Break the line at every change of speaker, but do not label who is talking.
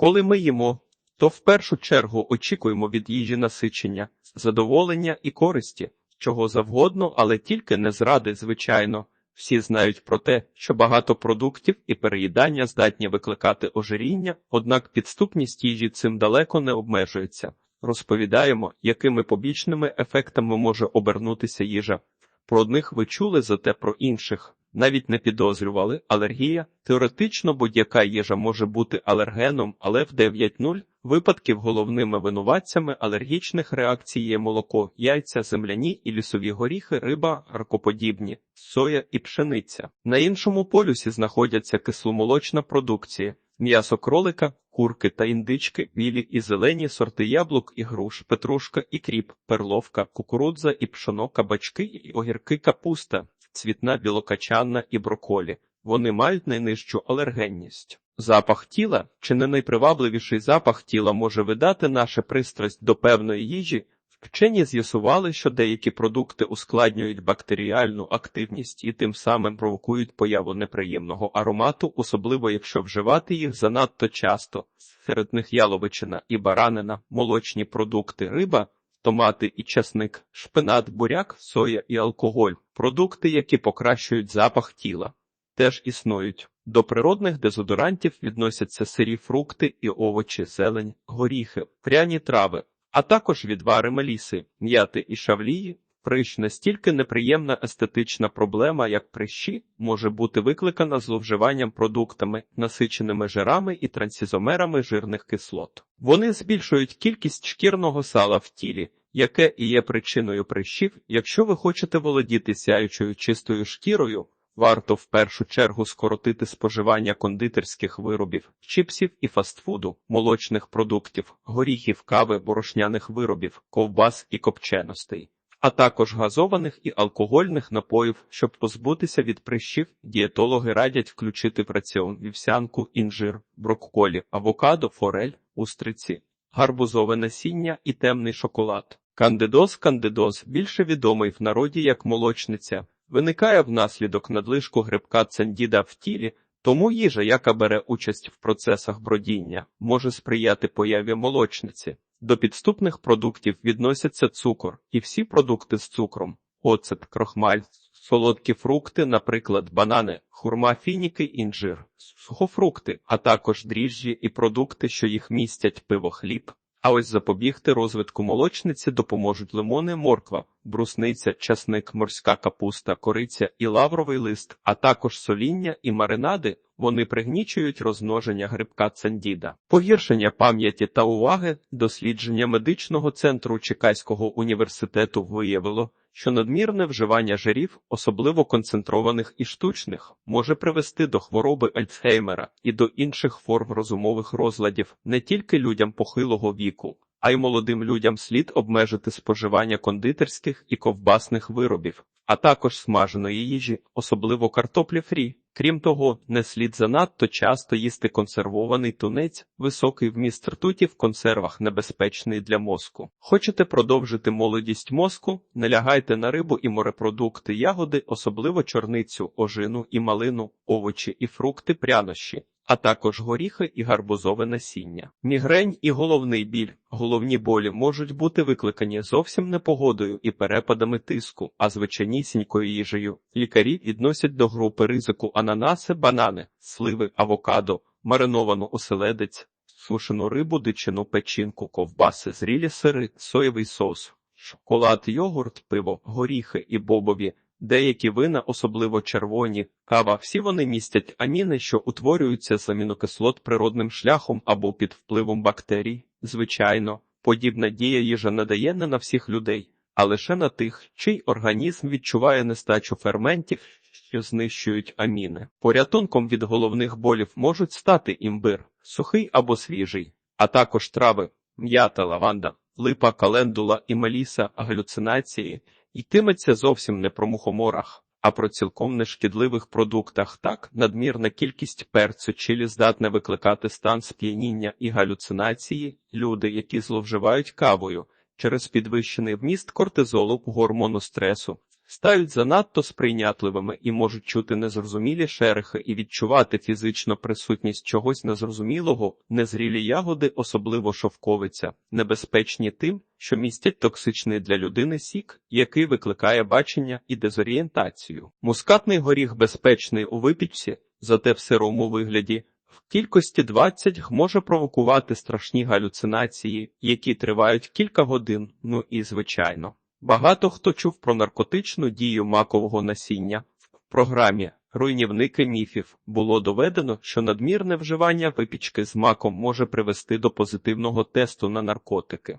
Коли ми їмо, то в першу чергу очікуємо від їжі насичення, задоволення і користі, чого завгодно, але тільки не зради, звичайно. Всі знають про те, що багато продуктів і переїдання здатні викликати ожиріння, однак підступність їжі цим далеко не обмежується. Розповідаємо, якими побічними ефектами може обернутися їжа. Про одних ви чули, зате про інших. Навіть не підозрювали алергія. Теоретично будь-яка їжа може бути алергеном, але в 9.0 випадків головними винуватцями алергічних реакцій є молоко, яйця, земляні і лісові горіхи, риба, ракоподібні, соя і пшениця. На іншому полюсі знаходяться кисломолочна продукція, м'ясо кролика, курки та індички, білі і зелені сорти яблук і груш, петрушка і кріп, перловка, кукурудза і пшоно, кабачки і огірки, капуста, цвітна білокачанна і броколі. Вони мають найнижчу алергенність. Запах тіла чи не найпривабливіший запах тіла може видати наша пристрасть до певної їжі. Вчені з'ясували, що деякі продукти ускладнюють бактеріальну активність і тим самим провокують появу неприємного аромату, особливо якщо вживати їх занадто часто. Серед них яловичина і баранина, молочні продукти, риба, томати і часник, шпинат, буряк, соя і алкоголь продукти, які покращують запах тіла. Теж існують. До природних дезодорантів відносяться сирі фрукти і овочі, зелень, горіхи, пряні трави, а також відвари меліси, м'яти і шавлії. Прищ настільки неприємна естетична проблема, як прищі, може бути викликана зловживанням продуктами, насиченими жирами і трансізомерами жирних кислот. Вони збільшують кількість шкірного сала в тілі, яке і є причиною прищів. Якщо ви хочете володіти сяючою чистою шкірою, варто в першу чергу скоротити споживання кондитерських виробів, чіпсів і фастфуду, молочних продуктів, горіхів, кави, борошняних виробів, ковбас і копченостей. А також газованих і алкогольних напоїв, щоб позбутися від прищів, дієтологи радять включити в раціон вівсянку, інжир, брокколі, авокадо, форель, устриці, гарбузове насіння і темний шоколад. Кандидоз кандидоз, більше відомий в народі як молочниця, виникає внаслідок надлишку грибка цендіда в тілі, тому їжа, яка бере участь в процесах бродіння, може сприяти появі молочниці. До підступних продуктів відносяться цукор і всі продукти з цукром, оцет, крохмаль, солодкі фрукти, наприклад, банани, хурма, фініки, інжир, сухофрукти, а також дріжджі і продукти, що їх містять пиво, хліб. А ось запобігти розвитку молочниці допоможуть лимони, морква, брусниця, часник, морська капуста, кориця і лавровий лист, а також соління і маринади. Вони пригнічують розмноження грибка цандіда. Погіршення пам'яті та уваги дослідження медичного центру Чекаського університету виявило, що надмірне вживання жирів, особливо концентрованих і штучних, може привести до хвороби Альцгеймера і до інших форм розумових розладів не тільки людям похилого віку, а й молодим людям слід обмежити споживання кондитерських і ковбасних виробів, а також смаженої їжі, особливо картоплі фрі. Крім того, не слід занадто часто їсти консервований тунець, високий вміст ртуті в консервах небезпечний для мозку. Хочете продовжити молодість мозку? Не лягайте на рибу і морепродукти, ягоди, особливо чорницю, ожину і малину, овочі і фрукти, прянощі. А також горіхи і гарбузове насіння. Мігрень і головний біль. Головні болі можуть бути викликані зовсім непогодою і перепадами тиску, а звичайнісінькою їжею. Лікарі відносять до групи ризику ананаси, банани, сливи, авокадо, мариновану оселедець, сушену рибу, дичину, печінку, ковбаси, зрілі сири, соєвий соус, шоколад, йогурт, пиво, горіхи і бобові. Деякі вина, особливо червоні, кава, всі вони містять аміни, що утворюються з амінокислот природним шляхом або під впливом бактерій. Звичайно, подібна дія їжа не дає не на всіх людей, а лише на тих, чий організм відчуває нестачу ферментів, що знищують аміни. Порятунком від головних болів можуть стати імбир, сухий або свіжий, а також трави, м'ята, лаванда, липа, календула і меліса, галюцинації. Йтиметься зовсім не про мухоморах, а про цілком нешкідливих продуктах. Так, надмірна кількість перцю чилі здатна викликати стан сп'яніння і галюцинації. Люди, які зловживають кавою через підвищений вміст кортизолу гормону стресу, стають занадто сприйнятливими і можуть чути незрозумілі шерехи і відчувати фізично присутність чогось незрозумілого, незрілі ягоди, особливо шовковиця, небезпечні тим, що містять токсичний для людини сік, який викликає бачення і дезорієнтацію. Мускатний горіх безпечний у випічці, зате в сирому вигляді. В кількості 20 може провокувати страшні галюцинації, які тривають кілька годин. Ну і звичайно, багато хто чув про наркотичну дію макового насіння. В програмі Руйнівники міфів було доведено, що надмірне вживання випічки з маком може привести до позитивного тесту на наркотики.